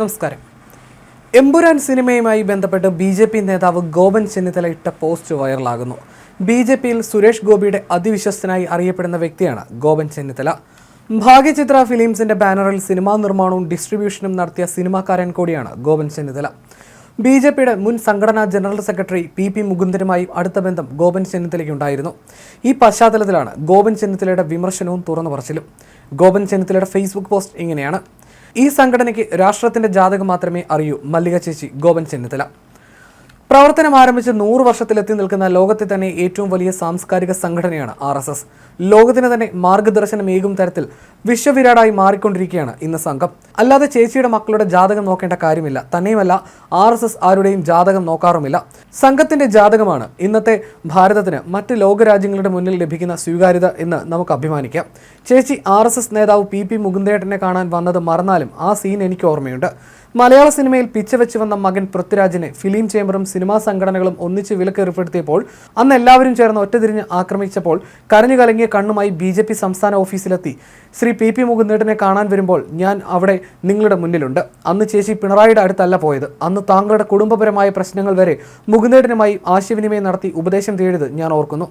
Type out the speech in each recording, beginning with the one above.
നമസ്കാരം. എമ്പുരാൻ സിനിമയുമായി ബന്ധപ്പെട്ട് ബി ജെ പി നേതാവ് ഗോപൻ ചെന്നിത്തല ഇട്ട പോസ്റ്റ് വൈറലാകുന്നു. ബി ജെ പിയിൽ സുരേഷ് ഗോപിയുടെ അതിവിശ്വസ്തനായി അറിയപ്പെടുന്ന വ്യക്തിയാണ് ഗോപൻ ചെന്നിത്തല. ഭാഗ്യചിത്ര ഫിലിംസിന്റെ ബാനറിൽ സിനിമാ നിർമ്മാണവും ഡിസ്ട്രിബ്യൂഷനും നടത്തിയ സിനിമാക്കാരൻ കൂടിയാണ് ഗോപൻ ചെന്നിത്തല. ബി ജെ പിയുടെ മുൻ സംഘടനാ ജനറൽ സെക്രട്ടറി പി പി മുകുന്ദനുമായി അടുത്ത ബന്ധം ഗോപൻ ചെന്നിത്തലയ്ക്കുണ്ടായിരുന്നു ഈ പശ്ചാത്തലത്തിലാണ് ഗോപൻ ചെന്നിത്തലയുടെ വിമർശനവും തുറന്നു പറച്ചിലും ഗോപൻ ചെന്നിത്തലയുടെ ഫേസ്ബുക്ക് പോസ്റ്റ് ഇങ്ങനെയാണ്. ഈ സംഘടനയ്ക്ക് രാഷ്ട്രത്തിന്റെ ജാതകം മാത്രമേ അറിയൂ. മല്ലിക ചേച്ചി ഗോപൻ ചെന്നിത്തല. പ്രവർത്തനം ആരംഭിച്ച് നൂറ് വർഷത്തിലെത്തി നിൽക്കുന്ന ലോകത്തെ തന്നെ ഏറ്റവും വലിയ സാംസ്കാരിക സംഘടനയാണ് ആർ എസ് എസ്. ലോകത്തിന് തന്നെ മാർഗദർശനമേകും തരത്തിൽ വിശ്വവിരാടായി മാറിക്കൊണ്ടിരിക്കുകയാണ് ഇന്ന് സംഘം. അല്ലാതെ ചേച്ചിയുടെ മക്കളുടെ ജാതകം നോക്കേണ്ട കാര്യമില്ല. തന്നെയുമല്ല ആർ എസ് എസ് ആരുടെയും ജാതകം നോക്കാറുമില്ല. സംഘത്തിന്റെ ജാതകമാണ് ഇന്നത്തെ ഭാരതത്തിന് മറ്റ് ലോകരാജ്യങ്ങളുടെ മുന്നിൽ ലഭിക്കുന്ന സ്വീകാര്യത എന്ന് നമുക്ക് അഭിമാനിക്കാം. ചേച്ചി ആർ എസ് എസ് നേതാവ് പി പി മുകുന്ദേട്ടനെ കാണാൻ വന്നത് മറന്നാലും ആ സീൻ എനിക്ക് ഓർമ്മയുണ്ട്. മലയാള സിനിമയിൽ പിച്ച വെച്ച് വന്ന മകൻ പൃഥ്വിരാജിനെ ഫിലിം ചേംബറും സിനിമാ സംഘടനകളും ഒന്നിച്ച് വിലക്കേർപ്പെടുത്തിയപ്പോൾ അന്ന് എല്ലാവരും ചേർന്ന് ഒറ്റതിരിഞ്ഞ് ആക്രമിച്ചപ്പോൾ കരഞ്ഞു കലങ്ങിയ കണ്ണുമായി ബി ജെ പി സംസ്ഥാന ഓഫീസിലെത്തി. ശ്രീ പി പി മുകുന്ദേട്ടനെ കാണാൻ വരുമ്പോൾ ഞാൻ അവിടെ നിങ്ങളുടെ മുന്നിലുണ്ട്. അന്ന് ചേച്ചി പിണറായിയുടെ അടുത്തല്ല പോയത്. അന്ന് താങ്കളുടെ കുടുംബപരമായ പ്രശ്നങ്ങൾ വരെ മുകുന്ദേട്ടനുമായി ആശയവിനിമയം നടത്തി ഉപദേശം തേടിയത് ഞാൻ ഓർക്കുന്നു.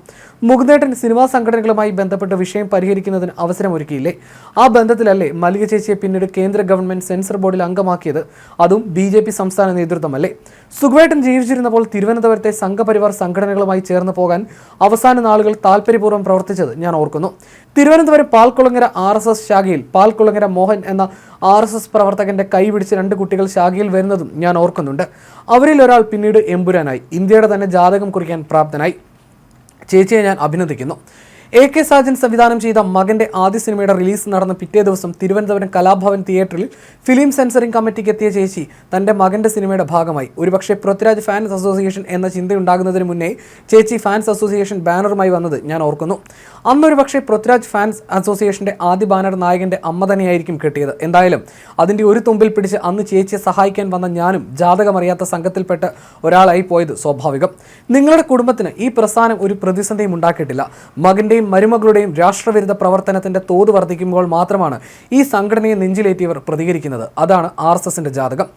മുകുന്ദേട്ടൻ സിനിമാ സംഘടനകളുമായി ബന്ധപ്പെട്ട വിഷയം പരിഹരിക്കുന്നതിന് അവസരമൊരുക്കിയില്ലേ? ആ ബന്ധത്തിലല്ലേ മല്ലിക ചേച്ചിയെ പിന്നീട് കേന്ദ്ര ഗവൺമെന്റ് സെൻസർ ബോർഡിൽ അംഗമാക്കിയത്? അതും ബി സംസ്ഥാന നേതൃത്വമല്ലേ? സുഖവേട്ടൻ ജീവിച്ചിരുന്നപ്പോൾ തിരുവനന്തപുരത്തെ സംഘപരിവാർ സംഘടനകളുമായി ചേർന്ന് പോകാൻ അവസാന നാളുകൾ താല്പര്യപൂർവം പ്രവർത്തിച്ചത് ഞാൻ ഓർക്കുന്നു. Thiruvananthapuram Palkulangara R S S ശാഖയിൽ പാൽക്കുളങ്ങര മോഹൻ എന്ന ആർ എസ് എസ് പ്രവർത്തകന്റെ കൈപിടിച്ച് രണ്ട് കുട്ടികൾ ശാഖയിൽ വരുന്നതും ഞാൻ ഓർക്കുന്നുണ്ട്. അവരിൽ ഒരാൾ പിന്നീട് എമ്പുരാനായി. ഇന്ത്യയുടെ തന്നെ ജാതകം കുറിക്കാൻ പ്രാപ്തനായി. ചേച്ചിയെ ഞാൻ അഭിനന്ദിക്കുന്നു. എ കെ സാജൻ സംവിധാനം ചെയ്ത മകന്റെ ആദ്യ സിനിമയുടെ റിലീസ് നടന്ന പിറ്റേ ദിവസം തിരുവനന്തപുരം കലാഭവൻ തിയേറ്ററിൽ ഫിലിം സെൻസറിംഗ് കമ്മിറ്റിക്ക് എത്തിയ ചേച്ചി തന്റെ മകന്റെ സിനിമയുടെ ഭാഗമായി. ഒരുപക്ഷെ പൃഥ്വിരാജ് ഫാൻസ് അസോസിയേഷൻ എന്ന ചിന്തയുണ്ടാകുന്നതിന് മുന്നേ ചേച്ചി ഫാൻസ് അസോസിയേഷൻ ബാനറുമായി വന്നത് ഞാൻ ഓർക്കുന്നു. അന്നൊരു പക്ഷേ പൃഥ്വിരാജ് ഫാൻസ് അസോസിയേഷന്റെ ആദ്യ ബാനർ നായകന്റെ അമ്മ തന്നെയായിരിക്കും കിട്ടിയത്. എന്തായാലും അതിന്റെ ഒരു തുമ്പിൽ പിടിച്ച് അന്ന് ചേച്ചിയെ സഹായിക്കാൻ വന്ന ഞാനും ജാതകമറിയാത്ത സംഘത്തിൽപ്പെട്ട് ഒരാളായി പോയത് സ്വാഭാവികം. നിങ്ങളുടെ കുടുംബത്തിന് ഈ പ്രസ്ഥാനം ഒരു പ്രതിസന്ധിയും ഉണ്ടാക്കിയിട്ടില്ല. മകന്റെയും മരുമകളുടെയും രാഷ്ട്രവിരുദ്ധ പ്രവർത്തനത്തിന്റെ തോത് വർദ്ധിക്കുമ്പോൾ മാത്രമാണ് ഈ സംഘടനയെ നെഞ്ചിലേറ്റിയവർ പ്രതികരിക്കുന്നത്. അതാണ് ആർ എസ് എസിന്റെ ജാതകം.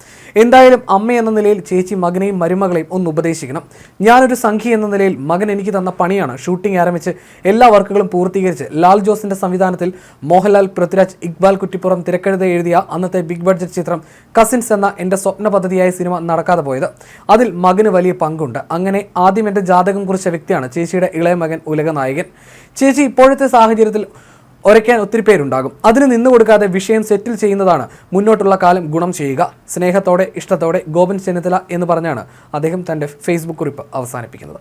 എന്തായാലും അമ്മ എന്ന നിലയിൽ ചേച്ചി മകനെയും മരുമകളെയും ഒന്ന് ഉപദേശിക്കണം. ഞാനൊരു സംഖ്യ എന്ന നിലയിൽ മകൻ എനിക്ക് തന്ന പണിയാണ്. ഷൂട്ടിംഗ് ആരംഭിച്ച് എല്ലാ വർക്കുകളും പൂർത്തീകരിച്ച് ലാൽ ജോസിന്റെ സംവിധാനത്തിൽ മോഹൻലാൽ പൃഥ്വിരാജ് ഇക്ബാൽ കുറ്റിപ്പുറം തിരക്കഴുത എഴുതിയ അന്നത്തെ ബിഗ് ബഡ്ജറ്റ് ചിത്രം കസിൻസ് എന്ന എന്റെ സ്വപ്ന പദ്ധതിയായ സിനിമ നടക്കാതെ പോയത്. അതിൽ മകന് വലിയ പങ്കുണ്ട്. അങ്ങനെ ആദ്യം എന്റെ ജാതകം കുറിച്ച വ്യക്തിയാണ് ചേച്ചിയുടെ ഇളയ മകൻ ഉലകനായകൻ. ചേച്ചി ഇപ്പോഴത്തെ സാഹചര്യത്തിൽ ഒരയ്ക്കാൻ ഒത്തിരി പേരുണ്ടാകും. അതിന് നിന്നു കൊടുക്കാതെ വിഷയം സെറ്റിൽ ചെയ്യുന്നതാണ്. മുന്നോട്ടുള്ള കാലം ഗുണം ചെയ്യുക. സ്നേഹത്തോടെ ഇഷ്ടത്തോടെ ഗോപൻ ചെന്നിത്തല എന്ന് പറഞ്ഞാണ് അദ്ദേഹം തന്റെ ഫേസ്ബുക്ക് കുറിപ്പ് അവസാനിപ്പിക്കുന്നത്.